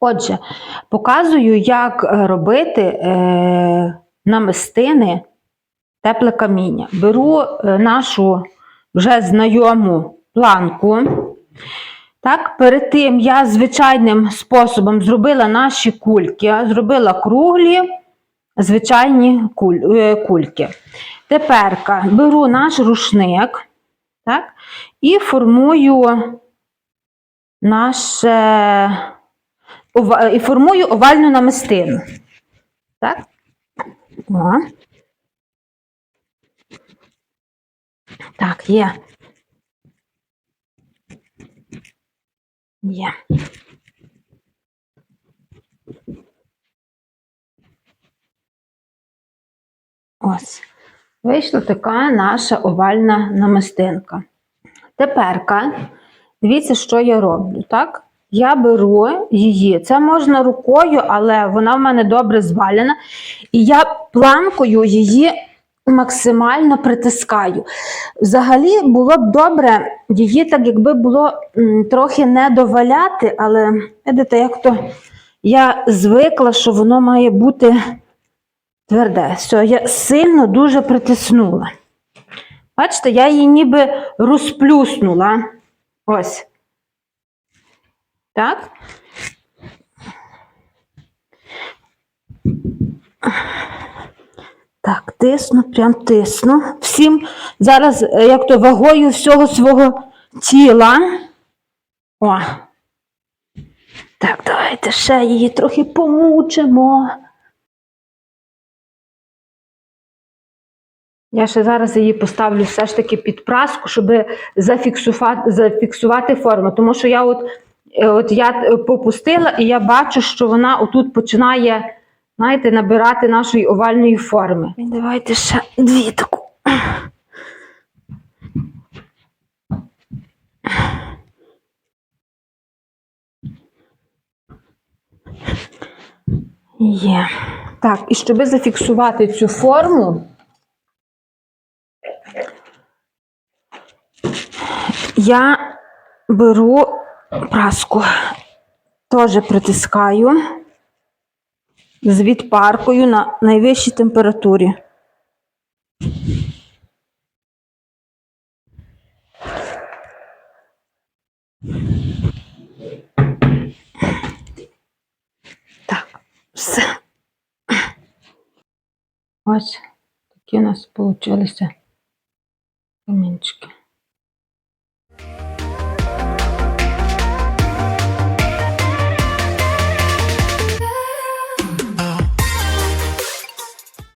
Отже, показую, як е, робити е, намистини тепле каміння. Беру е, нашу вже знайому планку. Так, перед тим я звичайним способом зробила наші кульки, зробила круглі звичайні е, кульки. Тепер беру наш рушник так, і формую наше і формую овальну намистину. Так? О. Так, є. Є. Ось. Вийшла така наша овальна намистинка. Теперка, дивіться, що я роблю, так? Я беру її. Це можна рукою, але вона в мене добре звалена. І я планкою її максимально притискаю. Взагалі було б добре її так, якби було трохи не доваляти, але видите, як то я звикла, що воно має бути тверде. Все, я сильно дуже притиснула. Бачите, я її ніби розплюснула. Ось. Так. Так, тисну, прям тисну. Всім зараз, е, як то вагою всього свого тіла. О. Так, давайте ще її трохи помучимо. Я ще зараз її поставлю все ж таки під праску, щоб зафіксувати, форму. Тому що я от, от я е, попустила і я бачу, що вона отут починає, знаєте, набирати нашої овальної форми. Давайте ще дві таку. Є. Так, і щоб зафіксувати цю форму, я беру праску, теж притискаю з відпаркою на найвищій температурі. Так, все. Ось такі у нас получилися камінчики.